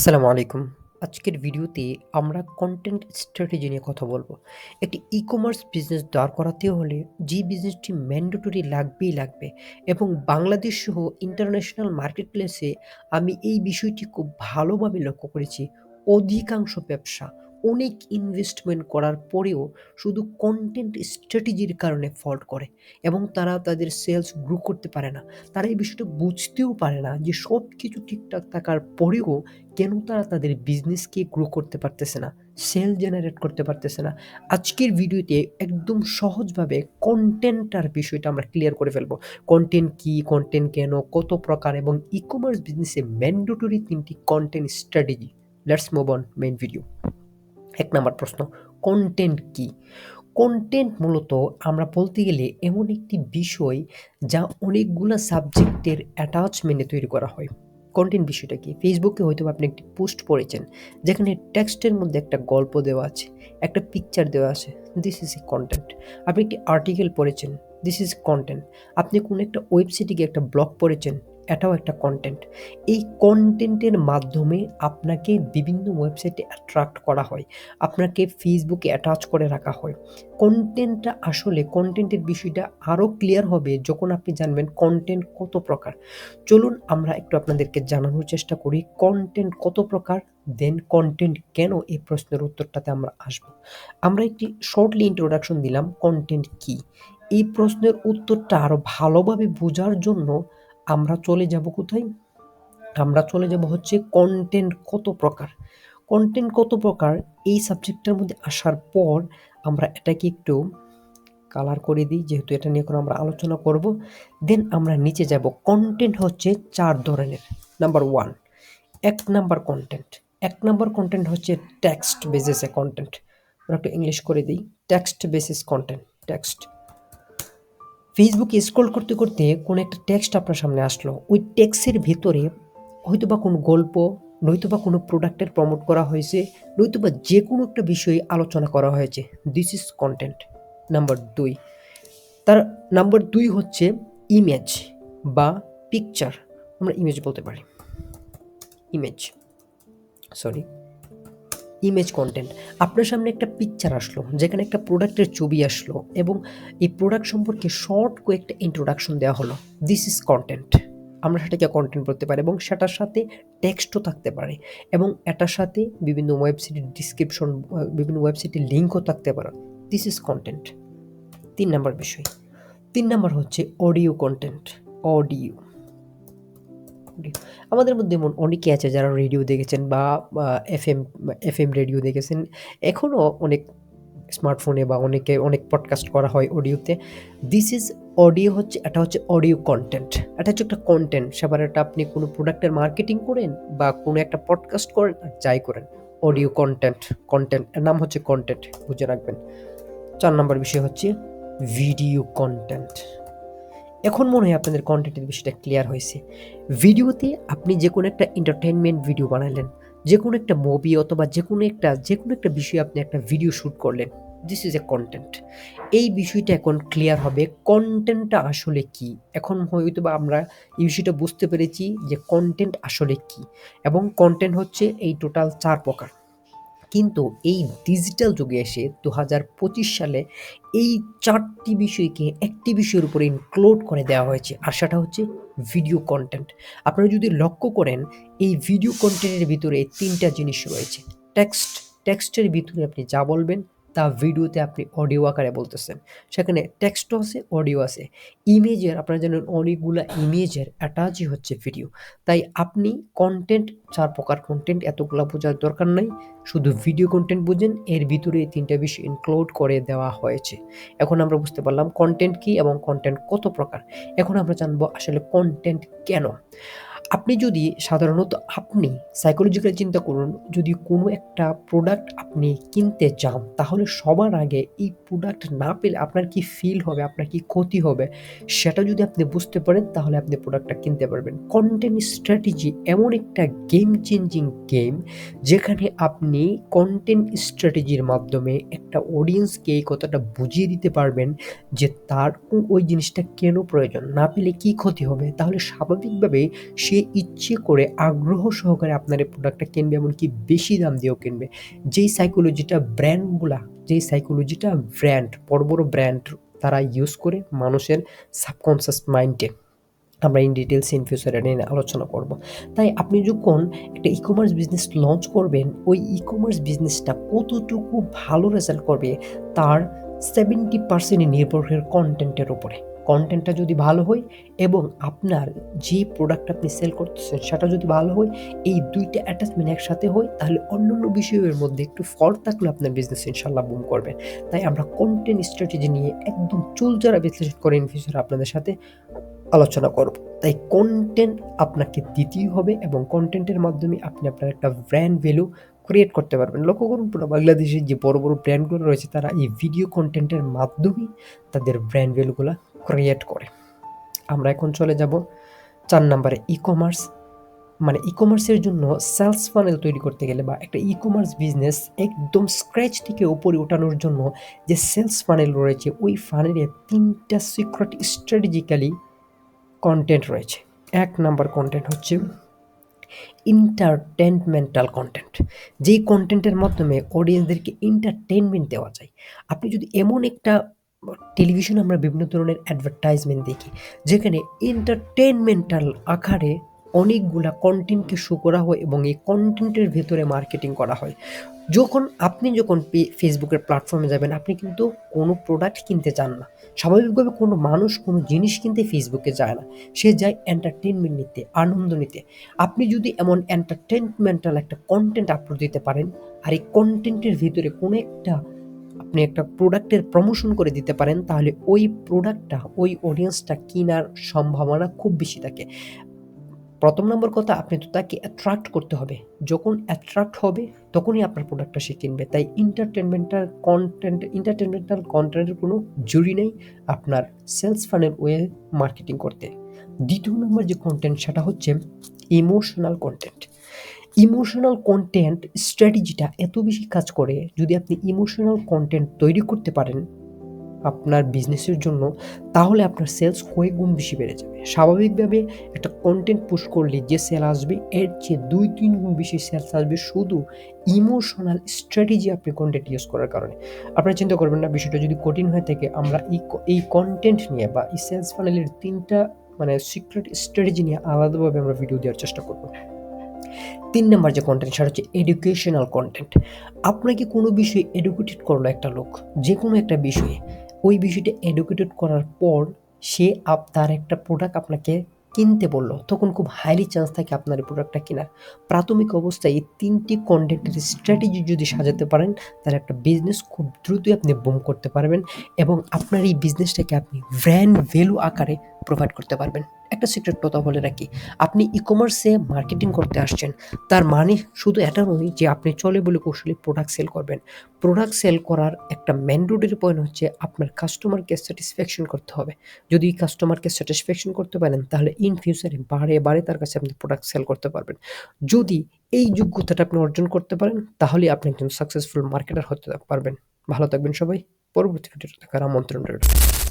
আসসালামু আলাইকুম। আজকের ভিডিওতে আমরা কন্টেন্ট স্ট্র্যাটেজি নিয়ে কথা বলব। একটি ই-কমার্স বিজনেস দাঁড় করাতে হলে যে বিজনেসটি ম্যান্ডেটরি লাগবেই লাগবে এবং বাংলাদেশ সহ ইন্টারন্যাশনাল মার্কেট প্লেসে আমি এই বিষয়টি খুব ভালোভাবে লক্ষ্য করেছি। অধিকাংশ ব্যবসা অনেক ইনভেস্টমেন্ট করার পরেও শুধু কনটেন্ট স্ট্র্যাটেজির কারণে ফল্ট করে এবং তারা তাদের সেলস গ্রো করতে পারে না। তারা এই বিষয়টা বুঝতেও পারে না যে সব কিছু ঠিকঠাক থাকার পরেও কেন তারা তাদের বিজনেসকে গ্রো করতে পারতেছে না, সেল জেনারেট করতে পারতেছে না। আজকের ভিডিওতে একদম সহজভাবে কনটেন্টটার বিষয়টা আমরা ক্লিয়ার করে ফেলব। কনটেন্ট কি, কন্টেন্ট কেন, কত প্রকার এবং ই-কমার্স বিজনেসে mandatory ৩ T content strategy. Let's move on main video. ১ number প্রশ্ন, কন্টেন্ট কি? কনটেন্ট মূলত আমরা বলতে গেলে এমন একটি বিষয় যা অনেকগুলা সাবজেক্টের অ্যাটাচমেন্টে তৈরি করা হয়। কন্টেন্ট বিষয়টা কি? ফেসবুকে হয়তোবা আপনি একটি পোস্ট পড়েছেন, যেখানে টেক্সটের মধ্যে একটা গল্প দেওয়া আছে, একটা পিকচার দেওয়া আছে। দিস ইজ এ কন্টেন্ট আপনি একটি আর্টিকেল পড়েছেন, দিস ইজ কনটেন্ট। আপনি কোনো একটা ওয়েবসাইটে গিয়ে একটা ব্লগ পড়েছেন, এটাও একটা কন্টেন্ট এই কনটেন্টের মাধ্যমে আপনাকে বিভিন্ন ওয়েবসাইটে অ্যাট্রাক্ট করা হয়। আপনাকে ফেসবুকে অ্যাটাচ করে রাখা হয়। কনটেন্টটা আসলে কনটেন্টের বিষয়টা আরও ক্লিয়ার হবে যখন আপনি জানবেন কনটেন্ট কত প্রকার। চলুন আমরা একটু আপনাদেরকে জানানোর চেষ্টা করি কনটেন্ট কত প্রকার, দেন কনটেন্ট কেন? এই প্রশ্নের উত্তরটাতে আমরা আসব। আমরা একটি শর্টলি ইন্ট্রোডাকশন দিলাম কনটেন্ট কি? এই প্রশ্নের উত্তরটা আরও ভালোভাবে বোঝার জন্য আমরা চলে যাব কোথায়? আমরা চলে যাব হচ্ছে কন্টেন্ট কত প্রকার। কন্টেন্ট কত প্রকার এই সাবজেক্টটার মধ্যে আসার পর আমরা এটাকে একটু কালার করে দিই, যেহেতু এটা নিয়ে এখন আমরা আলোচনা করব। দেন আমরা নিচে যাব। কন্টেন্ট হচ্ছে চার ধরনের। নাম্বার 1 ১ নাম্বার কন্টেন্ট এক নাম্বার কন্টেন্ট হচ্ছে টেক্সট বেসিস কনটেন্ট। আমরা একটু ইংলিশ করে দিই। Text basis content text. ফেসবুকে স্ক্রল করতে, করতে কোনো একটা টেক্সট আপনার সামনে আসলো। ওই টেক্সটের ভেতরে হয়তোবা কোনো গল্প, নয়তোবা কোনো প্রোডাক্টের প্রমোট করা হয়েছে, নয়তোবা যেকোনো একটা বিষয়ে আলোচনা করা হয়েছে। দিস ইজ কন্টেন্ট নাম্বার দুই তার নাম্বার দুই হচ্ছে ইমেজ বা পিকচার। আমরা ইমেজ বলতে পারি। ইমেজ। সরি। ইমেজ কন্টেন্ট আপনার সামনে একটা পিকচার আসলো, যেখানে একটা প্রোডাক্টের ছবি আসলো এবং এই প্রোডাক্ট সম্পর্কে শর্ট কয়েকটা ইন্ট্রোডাকশন দেওয়া হলো। দিস ইজ কন্টেন্ট আমরা সেটাকে কন্টেন্ট বলতে পারি এবং সেটার সাথে টেক্সটও থাকতে পারে এবং এটার সাথে বিভিন্ন ওয়েবসাইটের ডিসক্রিপশন বিভিন্ন ওয়েবসাইটের লিঙ্কও থাকতে পারে। দিস ইজ কন্টেন্ট তিন নাম্বার বিষয়। তিন নাম্বার হচ্ছে অডিও কনটেন্ট। অডিও। আমাদের মধ্যে এমন অনেকে আছে যারা রেডিও দেখেছেন বা F M F M radio দেখেছেন। এখনও অনেক স্মার্টফোনে বা অনেকে, অনেক পডকাস্ট করা হয় অডিওতে। দিস ইজ অডিও হচ্ছে, এটা হচ্ছে অডিও কনটেন্ট। এটা হচ্ছে একটা কন্টেন্ট সেবার এটা আপনি কোনো প্রোডাক্টের মার্কেটিং করেন বা কোনো একটা পডকাস্ট করেন, আর যাই করেন। অডিও কন্টেন্ট কনটেন্ট এর নাম হচ্ছে কন্টেন্ট বুঝে রাখবেন। চার নম্বর বিষয় হচ্ছে ভিডিও কনটেন্ট। এখন মনে হয় আপনাদের কন্টেন্টের বিষয়টা ক্লিয়ার হয়েছে। ভিডিওতে আপনি যে কোনো একটা এন্টারটেনমেন্ট ভিডিও বানালেন যে কোনো একটা মুভি অথবা যে কোনো একটা যে কোনো একটা বিষয়ে আপনি একটা ভিডিও শ্যুট করলেন। দিস ইজ এ কন্টেন্ট এই বিষয়টা এখন ক্লিয়ার হবে কন্টেন্টটা আসলে কি? এখন হয়তো বা আমরা এই বিষয়টা বুঝতে পেরেছি যে কনটেন্ট আসলে কি? এবং কন্টেন্ট হচ্ছে এই টোটাল চার প্রকার। কিন্তু এই ডিজিটাল যুগে এসে ২০২৫ সালে এই চারটি বিষয়কে একটি বিষয়ের উপরে ইনক্লুড করে দেওয়া হয়েছে। আর সেটা হচ্ছে ভিডিও কন্টেন্ট আপনারা যদি লক্ষ্য করেন এই ভিডিও কন্টেন্টের ভিতরে তিনটা জিনিস রয়েছে। টেক্সট, টেক্সটের ভিতরে আপনি যা বলবেন তা ভিডিওতে আপনি অডিও আকারে বলতেছেন। সেখানে টেক্সটও আছে, অডিও আছে। ইমেজের আপনারা জানেন অনেকগুলা ইমেজের অ্যাটাচই হচ্ছে ভিডিও। তাই আপনি কনটেন্ট চার প্রকার কন্টেন্ট এতগুলা বোঝার দরকার নাই। শুধু ভিডিও কন্টেন্ট বুঝেন এর ভিতরে এই ৩ টা বিষয় ইনক্লুড করে দেওয়া হয়েছে। এখন আমরা বুঝতে পারলাম কনটেন্ট কি এবং কন্টেন্ট কত প্রকার। এখন আমরা জানব আসলে কন্টেন্ট কেন? আপনি যদি সাধারণত আপনি সাইকোলজিক্যালি চিন্তা করুন, যদি কোনো একটা প্রোডাক্ট আপনি কিনতে চান, তাহলে সবার আগে এই প্রোডাক্ট না পেলে আপনার কি ফিল হবে, আপনার কি ক্ষতি হবে, সেটা যদি আপনি বুঝতে পারেন তাহলে আপনি প্রোডাক্টটা কিনতে পারবেন। কন্টেন্ট স্ট্র্যাটেজি এমন একটা গেম চেঞ্জিং গেম, যেখানে আপনি কনটেন্ট স্ট্র্যাটেজির মাধ্যমে একটা অডিয়েন্সকে এই কথাটা বুঝিয়ে দিতে পারবেন যে তার ওই জিনিসটা কেন প্রয়োজন? না পেলে কি ক্ষতি হবে? তাহলে স্বাভাবিকভাবে সে ইচ্ছে করে আগ্রহ সহকারে আপনার এই প্রোডাক্টটা কিনবে, এমনকি বেশি দাম দিয়েও কিনবে। যেই সাইকোলজিটা ব্র্যান্ডগুলা যেই সাইকোলজিটা ব্র্যান্ড বড় বড় ব্র্যান্ড তারা ইউজ করে মানুষের সাবকনসিয়াস মাইন্ডে আমরা ইন ডিটেলস ইন ফিউচারে নিয়ে আলোচনা করব। তাই আপনি যখন একটা ই কমার্স বিজনেস লঞ্চ করবেন, ওই ই কমার্স বিজনেসটা কতটুকু ভালো রেজাল্ট করবে, তার সেভেন্টি পার্সেন্টই নির্ভর কন্টেন্টের উপরে। কন্টেন্টটা যদি ভালো হয় এবং আপনার যে প্রোডাক্ট আপনি সেল করতেছেন সেটা যদি ভালো হয়, এই দুইটা অ্যাটাচমেন্ট একসাথে হয়, তাহলে অন্য অন্য বিষয়ের মধ্যে একটু ফল্ট থাকলে আপনার বিজনেস ইনশাল্লাহ বুম করবেন তাই আমরা কন্টেন্ট স্ট্র্যাটেজি নিয়ে একদম চুলজারা বিশ্লেষণ করে ইন ফিউচারে আপনাদের সাথে আলোচনা করব। তাই কন্টেন্ট আপনাকে দিতেই হবে এবং কন্টেন্টের মাধ্যমে আপনি আপনার একটা ব্র্যান্ড ভ্যালু ক্রিয়েট করতে পারবেন। লক্ষ্য করুন, পুরো বাংলাদেশের যে বড় বড় ব্র্যান্ডগুলো রয়েছে, তারা এই ভিডিও কন্টেন্টের মাধ্যমে তাদের ব্র্যান্ড ভ্যালুগুলো ক্রিয়েট করে। আমরা এখন চলে যাব চার নম্বরে ই কমার্স মানে ই কমার্সের জন্য সেলস ফানেল তৈরি করতে গেলে বা একটা ই কমার্স বিজনেস একদম স্ক্র্যাচ থেকে উপরে ওঠানোর জন্য যে সেলস ফানেল রয়েছে, ওই ফানেলে তিনটা সিক্রেট স্ট্র্যাটেজিক্যালি কন্টেন্ট রয়েছে। এক নাম্বার কন্টেন্ট হচ্ছে ইন্টারটেনমেন্টাল কন্টেন্ট যেই কন্টেন্টের মাধ্যমে অডিয়েন্সদেরকে এন্টারটেনমেন্ট দেওয়া যায়। আপনি যদি এমন একটা টেলিভিশনে আমরা বিভিন্ন ধরনের অ্যাডভার্টাইজমেন্ট দেখি, যেখানে এন্টারটেনমেন্টাল আকারে অনেকগুলা কন্টেন্টকে শো করা হয় এবং এই কন্টেন্টের ভেতরে মার্কেটিং করা হয়। যখন আপনি যখন ফেসবুকের প্ল্যাটফর্মে যাবেন, আপনি কিন্তু কোনো প্রোডাক্ট কিনতে চান না। স্বাভাবিকভাবে কোনো মানুষ কোনো জিনিস কিনতে ফেসবুকে যায় না। সে যায় এন্টারটেনমেন্ট নিতে, আনন্দ নিতে। আপনি যদি এমন এন্টারটেনমেন্টাল একটা কন্টেন্ট আপলোড দিতে পারেন, আর এই কন্টেন্টের ভিতরে কোনো একটা আপনি একটা প্রোডাক্টের প্রমোশন করে দিতে পারেন, তাহলে ওই প্রোডাক্টটা ওই অডিয়েন্সটা কেনার সম্ভাবনা খুব বেশি থাকে। প্রথম নম্বর কথা, আপনি তো তাকে অ্যাট্রাক্ট করতে হবে। যখন অ্যাট্রাক্ট হবে, তখনই আপনার প্রোডাক্টটা সে কিনবে। তাই ইন্টারটেনমেন্টাল কন্টেন্ট ইন্টারটেনমেন্টাল কন্টেন্টের কোনো জুড়ি নেই আপনার সেলস ফানের ওয়ে মার্কেটিং করতে। দ্বিতীয় নম্বর যে কন্টেন্ট সেটা হচ্ছে ইমোশনাল কন্টেন্ট ইমোশনাল কন্টেন্ট স্ট্র্যাটেজিটা এত বেশি কাজ করে যদি আপনি ইমোশনাল কন্টেন্ট তৈরি করতে পারেন আপনার বিজনেসের জন্য, তাহলে আপনার সেলস কয়েক গুণ বেশি বেড়ে যাবে। স্বাভাবিকভাবে একটা কন্টেন্ট পুশ করলে যে সেল আসবে, এর চেয়ে দুই তিন গুণ বেশি সেলস আসবে শুধু ইমোশনাল স্ট্র্যাটেজি আপনি কন্টেন্ট ইউজ করার কারণে। আপনারা চিন্তা করবেন না, বিষয়টা যদি কঠিন হয়ে থাকে, আমরা এই এই কন্টেন্ট নিয়ে বা এই সেলস ফানেলের তিনটা মানে সিক্রেট স্ট্র্যাটেজি নিয়ে আলাদাভাবে আমরা ভিডিও দেওয়ার চেষ্টা করব। তিন নম্বর যে কন্টেন্ট সেটা হচ্ছে এডুকেশনাল কন্টেন্ট আপনাকে কোনো বিষয়ে এডুকেটেড করল একটা লোক? যে কোনো একটা বিষয়ে। ওই বিষয়টা এডুকেটেড করার পর সে আপ, তার একটা প্রোডাক্ট আপনাকে কিনতে বলল। তখন খুব হাইলি চান্স থাকে আপনার এই প্রোডাক্টটা কেনার। প্রাথমিক অবস্থায় এই তিনটি কন্টেন্টের স্ট্র্যাটেজি যদি সাজাতে পারেন, তাহলে একটা বিজনেস খুব দ্রুতই আপনি বুম করতে পারবেন এবং আপনার এই বিজনেসটাকে আপনি ব্র্যান্ড ভ্যালু আকারে প্রোভাইড করতে পারবেন। একটা সিক্রেট কথা বলে রাখি, আপনি ই কমার্সে মার্কেটিং করতে আসছেন, তার মানে শুধু এটা নয় যে আপনি চলে বলে কৌশলে প্রোডাক্ট সেল করবেন। প্রোডাক্ট সেল করার একটা ম্যান্ডেটরি পয়েন্ট হচ্ছে আপনার কাস্টমারকে স্যাটিসফ্যাকশন করতে হবে। যদি কাস্টমারকে স্যাটিসফ্যাকশন করতে পারেন, তাহলে ইন ফিউচারে বারে বারে তার কাছে আপনি প্রোডাক্ট সেল করতে পারবেন। যদি এই যোগ্যতাটা আপনি অর্জন করতে পারেন, তাহলে আপনি একজন সাকসেসফুল মার্কেটার হতে পারবেন। ভালো থাকবেন সবাই। পরবর্তী ভিডিওতে দেখার আমন্ত্রণ রইল।